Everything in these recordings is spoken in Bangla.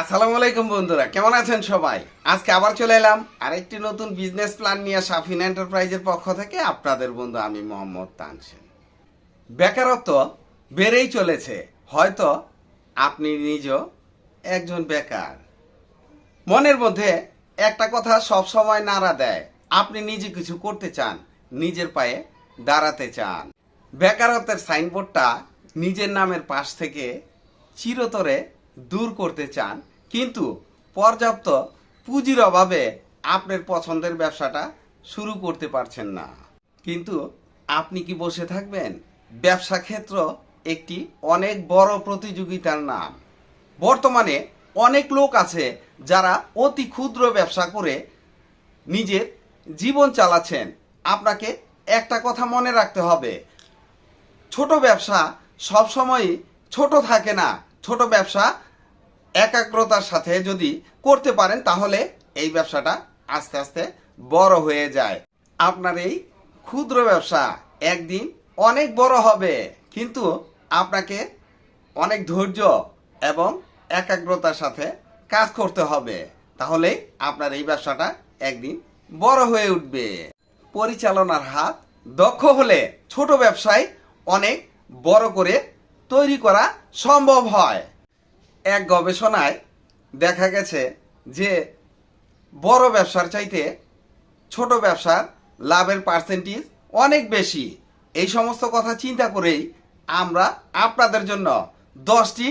আসসালামু আলাইকুম বন্ধুরা, কেমন আছেন সবাই? আজকে আবার চলে এলাম আরেকটি নতুন বিজনেস প্ল্যান নিয়ে সাফিন এন্টারপ্রাইজের পক্ষ থেকে আপনাদের বন্ধু আমি মোহাম্মদ তানসেন। বেকারত্ব বেড়েই চলেছে, হয়তো আপনি নিজেও একজন বেকার। মনের মধ্যে একটা কথা সব সময় নাড়া দেয়, আপনি নিজে কিছু করতে চান, নিজের পায়ে দাঁড়াতে চান। বেকারত্বের সাইনবোর্ডটা নিজের নামের পাশ থেকে চিরতরে দূর করতে চান কিন্তু পর্যাপ্ত পুঁজির অভাবে আপনার পছন্দের ব্যবসাটা শুরু করতে পারছেন না। কিন্তু আপনি কি বসে থাকবেন? ব্যবসা ক্ষেত্র একটি অনেক বড় প্রতিযোগিতার নাম। বর্তমানে অনেক লোক আছে যারা অতি ক্ষুদ্র ব্যবসা করে নিজের জীবন চালাচ্ছেন। আপনাকে একটা কথা মনে রাখতে হবে। ছোট ব্যবসা সবসময়ই ছোট থাকে না। ছোট ব্যবসা একাগ্রতার সাথে যদি করতে পারেন, তাহলে এই ব্যবসাটা আস্তে আস্তে বড় হয়ে যায়। আপনার এই ক্ষুদ্র ব্যবসা একদিন অনেক বড় হবে, কিন্তু আপনাকে অনেক ধৈর্য এবং একাগ্রতার সাথে কাজ করতে হবে। তাহলে আপনার এই ব্যবসাটা একদিন বড় হয়ে উঠবে। পরিচালনার হাত দক্ষ হলে ছোট ব্যবসায় অনেক বড় করে তৈরি করা সম্ভব হয়। এক গবেষণায় দেখা গেছে যে বড় ব্যবসার চাইতে ছোট ব্যবসার লাভের পার্সেন্টেজ অনেক বেশি। এই সমস্ত কথা চিন্তা করেই আমরা আপনাদের জন্য দশটি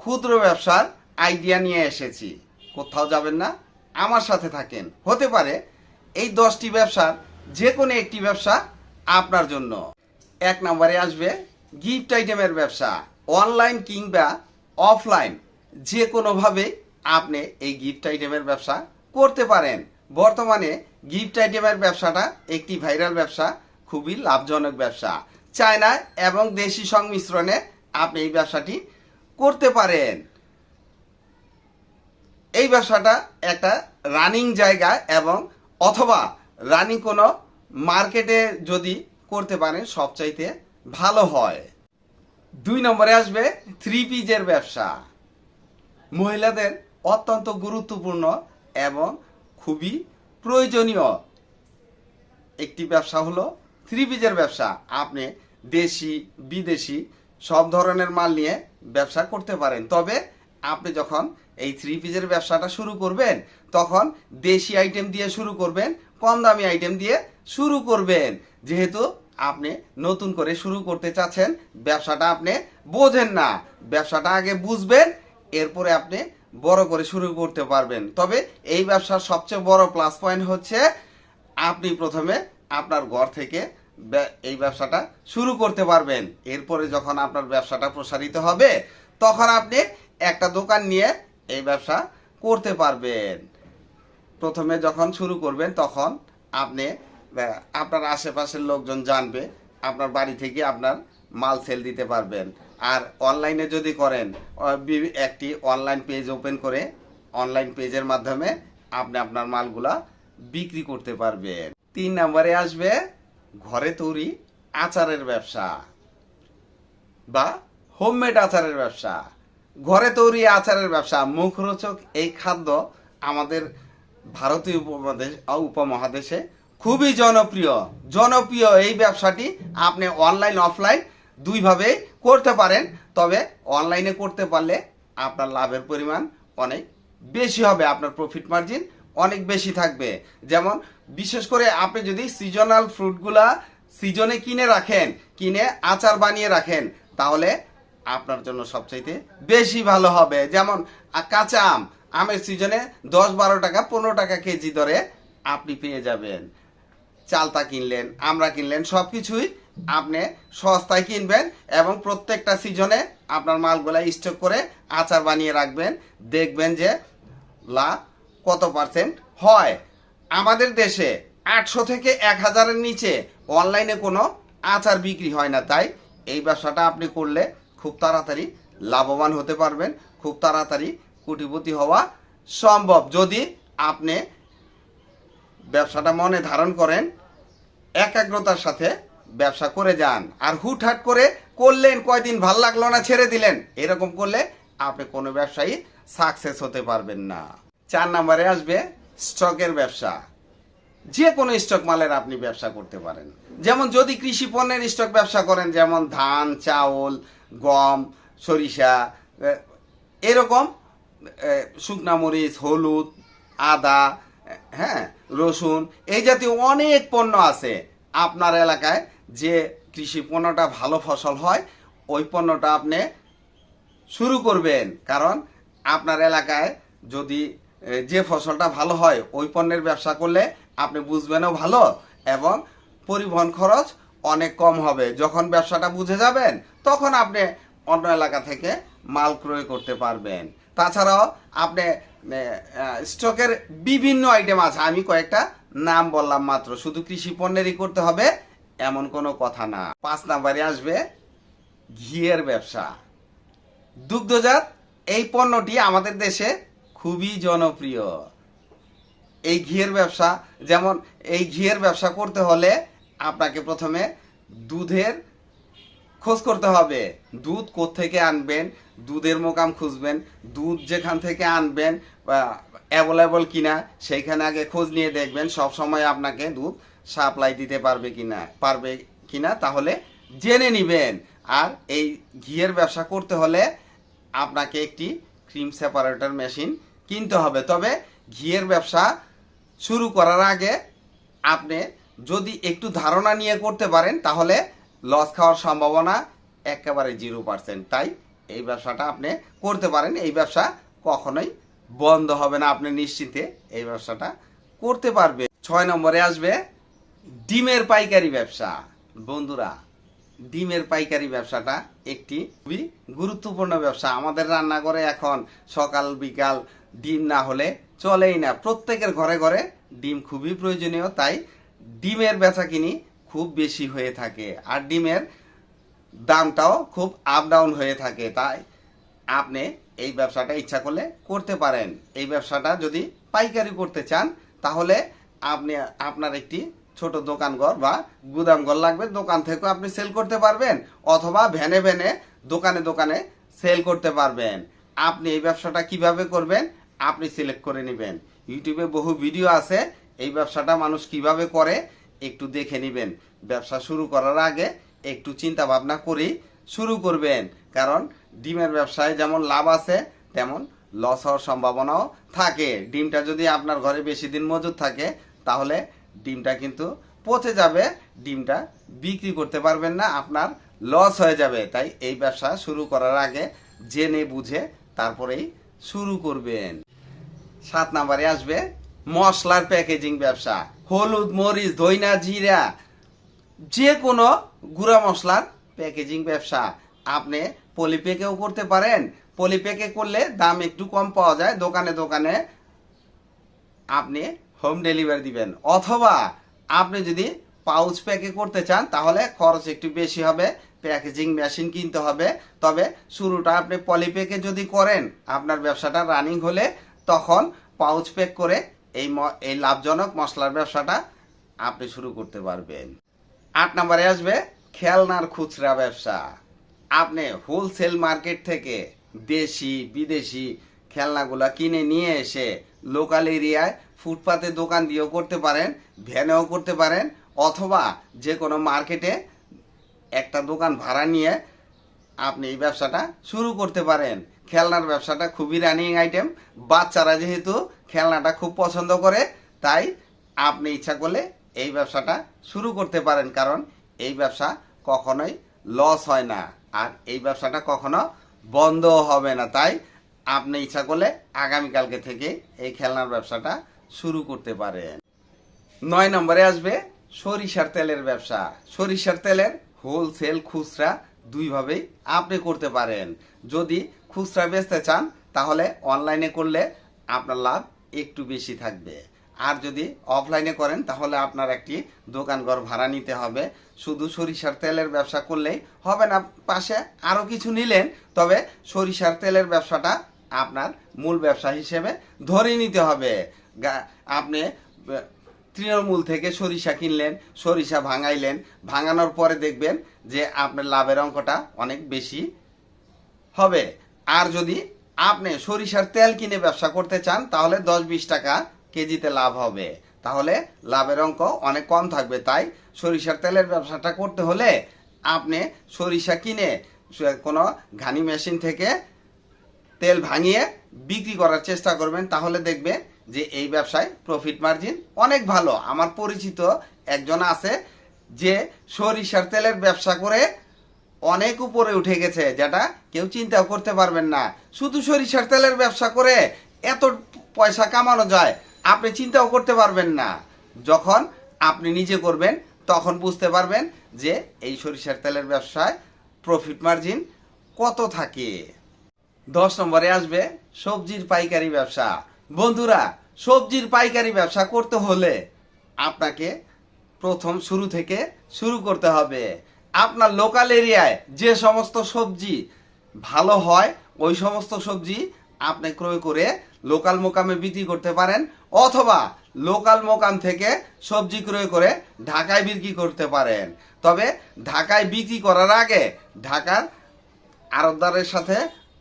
ক্ষুদ্র ব্যবসার আইডিয়া নিয়ে এসেছি। কোথাও যাবেন না, আমার সাথে থাকেন। হতে পারে এই দশটি ব্যবসার যে কোনো একটি ব্যবসা আপনার জন্য। এক নম্বরে আসবে গিফট আইটেমের ব্যবসা অনলাইন কিংবা অফলাইন যে কোনোভাবে আপনি এই গিফট আইটেমের ব্যবসা করতে পারেন। বর্তমানে গিফট আইটেমের ব্যবসাটা একটি ভাইরাল ব্যবসা, খুবই লাভজনক ব্যবসা। চায়না এবং দেশি সংমিশ্রণে আপনি এই ব্যবসাটি করতে পারেন। এই ব্যবসাটা একটা রানিং জায়গা এবং অথবা রানিং কোনো মার্কেটে যদি করতে পারেন, সবচাইতে ভালো হয়। দুই নম্বরে আসবে থ্রি পিজের ব্যবসা। মহিলাদের অত্যন্ত গুরুত্বপূর্ণ এবং খুবই প্রয়োজনীয় একটি ব্যবসা হলো থ্রি পিজের ব্যবসা। আপনি দেশি, বিদেশি সব ধরনের মাল নিয়ে ব্যবসা করতে পারেন। তবে আপনি যখন এই থ্রি পিজের ব্যবসাটা শুরু করবেন, তখন দেশি আইটেম দিয়ে শুরু করবেন, কম দামি আইটেম দিয়ে শুরু করবেন। যেহেতু আপনি নতুন করে শুরু করতে চাচ্ছেন, ব্যবসাটা আপনি বোঝেন না। ব্যবসাটা আগে বুঝবেন এরপরে আপনি বড় করে শুরু করতে পারবেন। তবে এই ব্যবসার সবচেয়ে বড় প্লাস পয়েন্ট হচ্ছে আপনি প্রথমে আপনার ঘর থেকে এই ব্যবসাটা শুরু করতে পারবেন। এরপরে যখন আপনার ব্যবসাটা প্রসারিত হবে, তখন আপনি একটা দোকান নিয়ে এই ব্যবসা করতে পারবেন। প্রথমে যখন শুরু করবেন, তখন আপনি আপনার আশেপাশের লোকজন জানবে, আপনার বাড়ি থেকে আপনার মাল সেল দিতে পারবেন। আর অনলাইনে যদি করেন একটি অনলাইন পেজ ওপেন করে অনলাইন পেজের মাধ্যমে আপনি আপনার মালগুলা বিক্রি করতে পারবেন। তিন নম্বরে আসবে ঘরে তৈরি আচারের ব্যবসা বা হোমমেড আচারের ব্যবসা। ঘরে তৈরি আচারের ব্যবসা, মুখরোচক এই খাদ্য আমাদের ভারতীয় উপমহাদেশ উপমহাদেশে খুবই জনপ্রিয়। জনপ্রিয় এই ব্যবসাটি আপনি অনলাইন অফলাইন দুইভাবে করতে পারেন, তবে অনলাইনে করতে পারলে আপনার লাভের পরিমাণ অনেক বেশি হবে, আপনার প্রফিট মার্জিন অনেক বেশি থাকবে। যেমন, বিশেষ করে আপনি যদি সিজনাল ফ্রুটগুলা সিজনে কিনে রাখেন, কিনে আচার বানিয়ে রাখেন, তাহলে আপনার জন্য সবচাইতে বেশি ভালো হবে। যেমন কাঁচা আম, আমের সিজনে দশ বারো টাকা, পনেরো টাকা কেজি দরে আপনি পেয়ে যাবেন। চালতা কিনলেন আমরা কিনলেন সব কিছুই আপনি সস্তায় কিনবেন এবং প্রত্যেকটা সিজনে আপনার মালগুলা স্টক করে আচার বানিয়ে রাখবেন। দেখবেন যে লাভ কত পার্সেন্ট হয়। আমাদের দেশে আটশো থেকে এক হাজারের নিচে অনলাইনে কোনো আচার বিক্রি হয় না। তাই এই ব্যবসাটা আপনি করলে খুব তাড়াতাড়ি লাভবান হতে পারবেন। খুব তাড়াতাড়ি কোটিপতি হওয়া সম্ভব। যদি আপনি ব্যবসাটা মনে ধারণ করেন, একাগ্রতার সাথে ব্যবসা করে যান। আর হুটহাট করে করলেন, কয়দিন ভালো লাগল না ছেড়ে দিলেন? এরকম করলে আপনি কোনো ব্যবসায়ী সাকসেস হতে পারবেন না। চার নম্বরে আসবে স্টকের ব্যবসা। যে কোনো স্টক মালের আপনি ব্যবসা করতে পারেন। যেমন যদি কৃষি পণ্যের স্টক ব্যবসা করেন, যেমন ধান, চাউল, গম, সরিষা এরকম শুকনা মরিচ, হলুদ, আদা হ্যাঁ রসুন, এই জাতীয় অনেক পণ্য আছে। আপনার এলাকায় যে কৃষি পণ্যটা ভালো ফসল হয়, ওই পণ্যটা আপনি শুরু করবেন। কারণ আপনার এলাকায় যদি যে ফসলটা ভালো হয়, ওই পণ্যের ব্যবসা করলে আপনি বুঝবেনও ভালো এবং পরিবহন খরচ অনেক কম হবে। যখন ব্যবসাটা বুঝে যাবেন, তখন আপনি অন্য এলাকা থেকে মাল ক্রয় করতে পারবেন। তাছাড়াও আপনি স্টকের বিভিন্ন আইটেম আছে। আমি কয়েকটা নাম বললাম মাত্র। শুধু কৃষি পণ্যেরই করতে হবে এমন কোনো কথা না। পাঁচ নাম্বারে আসবে ঘিয়ের ব্যবসা। দুগ্ধজাত এই পণ্যটি আমাদের দেশে খুবই জনপ্রিয়। এই ঘিয়ের ব্যবসা, যেমন এই ঘিয়ের ব্যবসা করতে হলে আপনাকে প্রথমে দুধের খোঁজ করতে হবে। দুধ থেকে আনবেন? দুধের মোকাম খুঁজবেন। দুধ যেখান থেকে আনবেন অ্যাভেলেবল কিনা, সেইখানে আগে খোঁজ নিয়ে দেখবেন। সব সময় আপনাকে দুধ সাপ্লাই দিতে পারবে কিনা পারবে কিনা তাহলে জেনে নেবেন। আর এই ঘিয়ের ব্যবসা করতে হলে আপনাকে একটি ক্রিম সেপারেটর মেশিন কিনতে হবে। তবে ঘিয়ের ব্যবসা শুরু করার আগে আপনি যদি একটু ধারণা নিয়ে করতে পারেন, তাহলে লস খাওয়ার সম্ভাবনা একেবারে জিরো পার্সেন্ট। তাই এই ব্যবসাটা আপনি করতে পারেন। এই ব্যবসা কখনোই বন্ধ হবে না। আপনি নিশ্চিন্তে এই ব্যবসাটা করতে পারবে। ছয় নম্বরে আসবে ডিমের পাইকারি ব্যবসা। বন্ধুরা, ডিমের পাইকারি ব্যবসাটা একটি খুবই গুরুত্বপূর্ণ ব্যবসা। আমাদের রান্নাঘরে এখন সকাল, বিকাল ডিম না হলে চলেই না। প্রত্যেকের ঘরে ঘরে ডিম খুবই প্রয়োজনীয়, তাই ডিমের বেচা কিনি খুব বেশি হয়ে থাকে আর ডিমের দামটাও খুব আপ ডাউন হয়ে থাকে। তাই আপনি এই ব্যবসাটা ইচ্ছা করলে করতে পারেন। এই ব্যবসাটা যদি পাইকারি করতে চান, তাহলে আপনি আপনার একটি ছোট দোকানঘর বা গুদামঘর লাগবে, দোকান থেকেও আপনি সেল করতে পারবেন অথবা ভ্যানে ভ্যানে দোকানে দোকানে সেল করতে পারবেন। আপনি এই ব্যবসাটা কীভাবে করবেন? আপনি সিলেক্ট করে নেবেন। ইউটিউবে বহু ভিডিও আছে, এই ব্যবসাটা মানুষ কীভাবে করে একটু দেখে নেবেন। ব্যবসা শুরু করার আগে একটু চিন্তা ভাবনা করেই শুরু করবেন। কারণ ডিমের ব্যবসায় যেমন লাভ আছে, তেমন লস হওয়ার সম্ভাবনাও থাকে। ডিমটা যদি আপনার ঘরে বেশি দিন মজুদ থাকে, তাহলে ডিমটা কিন্তু পচে যাবে, ডিমটা বিক্রি করতে পারবেন না, আপনার লস হয়ে যাবে। তাই এই ব্যবসা শুরু করার আগে জেনে বুঝে তারপরেই শুরু করবেন। সাত নাম্বারে আসবে মশলার প্যাকেজিং ব্যবসা। হলুদ, মরিচ, ধইনা, জিরা যে কোনো গুঁড়া মশলার প্যাকেজিং ব্যবসা। আপনি পলিপ্যাকেও করতে পারেন। পলিপ্যাকে করলে দাম একটু কম পাওয়া যায়। দোকানে দোকানে আপনি হোম ডেলিভারি দিবেন। অথবা আপনি যদি পাউচ প্যাকে করতে চান, তাহলে খরচ একটু বেশি হবে প্যাকেজিং মেশিন কিনতে হবে। তবে শুরুটা আপনি পলিপ্যাকে যদি করেন, আপনার ব্যবসাটা রানিং হলে, তখন পাউচ প্যাক করে এই এই লাভজনক মশলার ব্যবসাটা আপনি শুরু করতে পারবেন। আট নম্বরে আসবে খেলনার খুচরা ব্যবসা। আপনি হোলসেল মার্কেট থেকে দেশি, বিদেশি খেলনাগুলা কিনে নিয়ে এসে লোকাল এরিয়ায় ফুটপাতে দোকান দিয়েও করতে পারেন, ভ্যানেও করতে পারেন, অথবা যে কোনো মার্কেটে একটা দোকান ভাড়া নিয়ে আপনি এই ব্যবসাটা শুরু করতে পারেন। খেলনার ব্যবসাটা খুবই রানিং আইটেম বাচ্চারা যেহেতু খেলনাটা খুব পছন্দ করে, তাই আপনি ইচ্ছা করলে এই ব্যবসাটা শুরু করতে পারেন, কারণ এই ব্যবসা কখনোই লস হয় না, আর এই ব্যবসাটা কখনো বন্ধও হবে না। তাই আপনি ইচ্ছা করলে আগামীকালকে থেকে এই খেলনার ব্যবসাটা শুরু করতে পারেন। নয় নম্বরে আসবে সরিষার তেলের ব্যবসা। সরিষার তেলের হোলসেল খুচরা দুইভাবেই আপনি করতে পারেন। যদি খুচরা বেচতে চান, তাহলে অনলাইনে করলে আপনার লাভ একটু বেশি থাকবে। আর যদি অফলাইনে করেন, তাহলে আপনার একটি দোকানঘর ভাড়া নিতে হবে। শুধু সরিষার তেলের ব্যবসা করলেই হবে না, পাশে আরও কিছু নিলেন, তবে সরিষার তেলের ব্যবসাটা আপনার মূল ব্যবসা হিসেবে ধরে নিতে হবে। আপনি তৃণমূল থেকে সরিষা কিনলেন, সরিষা ভাঙাইলেন, ভাঙানোর পরে দেখবেন যে আপনার লাভের অঙ্কটা অনেক বেশি হবে। আর যদি আপনি সরিষার তেল কিনে ব্যবসা করতে চান, তাহলে দশ বিশ টাকা কেজিতে লাভ হবে। তাহলে লাভের অঙ্ক অনেক কম থাকবে। তাই সরিষার তেলের ব্যবসাটা করতে হলে আপনি সরিষা কিনে কোনো ঘানি মেশিন থেকে তেল ভাঙিয়ে বিক্রি করার চেষ্টা করবেন। তাহলে দেখবেন যে এই ব্যবসায় প্রফিট মার্জিন অনেক ভালো। আমার পরিচিত একজন আছে যে সরিষার তেলের ব্যবসা করে অনেক উপরে উঠে গেছে, যেটা কেউ চিন্তাও করতে পারবেন না। শুধু সরিষার তেলের ব্যবসা করে এত পয়সা কামানো যায়, আপনি চিন্তাও করতে পারবেন না। যখন আপনি নিজে করবেন, তখন বুঝতে পারবেন যে এই সরিষার তেলের ব্যবসায় প্রফিট মার্জিন কত থাকে। দশ নম্বরে আসবে সবজির পাইকারি ব্যবসা। বন্ধুরা, সবজির পাইকারি ব্যবসা করতে হলে আপনাকে প্রথম শুরু থেকে শুরু করতে হবে। আপনার লোকাল এরিয়ায় যে সমস্ত সবজি ভালো হয়, ওই সমস্ত সবজি আপনি ক্রয় করে লোকাল মোকামে বিক্রি করতে পারেন অথবা লোকাল মোকাম থেকে সবজি ক্রয় করে ঢাকায় বিক্রি করতে পারেন। তবে ঢাকায় বিক্রি করার আগে ঢাকার আড়তদারের সাথে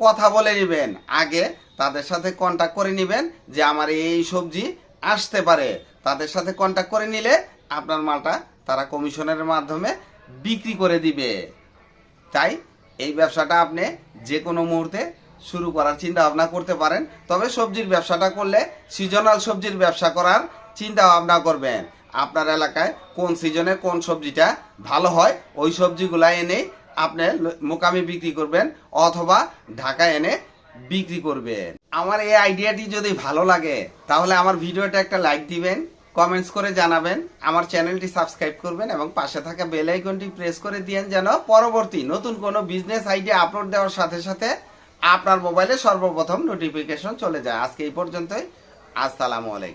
কথা বলে নেবেন। আগে তাদের সাথে কন্ট্যাক্ট করে নেবেন যে আমার এই সবজি আসতে পারে। তাদের সাথে কন্ট্যাক্ট করে নিলে আপনার মালটা তারা কমিশনের মাধ্যমে বিক্রি করে দিবে। তাই এই ব্যবসাটা আপনি যে কোনো মুহূর্তে শুরু করার চিন্তা ভাবনা করতে পারেন। তবে সবজির ব্যবসাটা করলে সিজনাল সবজির ব্যবসা করার চিন্তা ভাবনা করবেন। আপনার এলাকায় কোন সিজনে কোন সবজিটা ভালো হয়, ওই সবজিগুলা এনে আপনি মোকামে বিক্রি করবেন অথবা ঢাকায় এনে বিক্রি করবেন। আমার এই আইডিয়াটি যদি ভালো লাগে, তাহলে আমার ভিডিওটা একটা লাইক দিবেন কমেন্টস করে জানাবেন, আমার চ্যানেলটি সাবস্ক্রাইব করবেন এবং পাশে থাকা বেল আইকনটি প্রেস করে দিয়েন যেন পরবর্তী নতুন কোনো বিজনেস আইডিয়া আপলোড দেওয়ার সাথে সাথে আপনার মোবাইলে সর্বপ্রথম নোটিফিকেশন চলে যায়। আজকে এই পর্যন্তই। আসসালামু আলাইকুম।